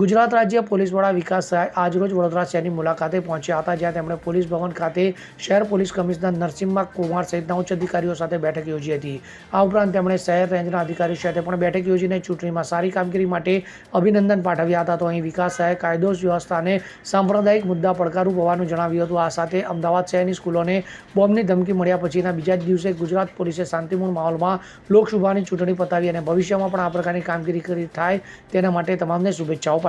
ગુજરાત રાજ્ય પોલીસ વડા વિકાસ સહાય આજરોજ વડોદરા શહેરની મુલાકાતે પહોંચ્યા હતા, જ્યાં તેમણે પોલીસ ભવન ખાતે શહેર પોલીસ કમિશનર નરસિંહા કુમાર સહિતના ઉચ્ચ અધિકારીઓ સાથે બેઠક યોજી હતી. આ ઉપરાંત તેમણે શહેર રેન્જના અધિકારીઓ સાથે પણ બેઠક યોજીને ચૂંટણીમાં સારી કામગીરી માટે અભિનંદન પાઠવ્યા હતા. તો અહીં વિકાસ સહાય કાયદો વ્યવસ્થાને સાંપ્રદાયિક મુદ્દા પડકારરૂપ હોવાનું જણાવ્યું હતું. આ સાથે અમદાવાદ શહેરની સ્કૂલોને બોમ્બની ધમકી મળ્યા પછીના બીજા જ દિવસે ગુજરાત પોલીસે શાંતિપૂર્ણ માહોલમાં લોકસભાની ચૂંટણી પતાવી અને ભવિષ્યમાં પણ આ પ્રકારની કામગીરી કરી થાય તેના માટે તમામને શુભેચ્છાઓ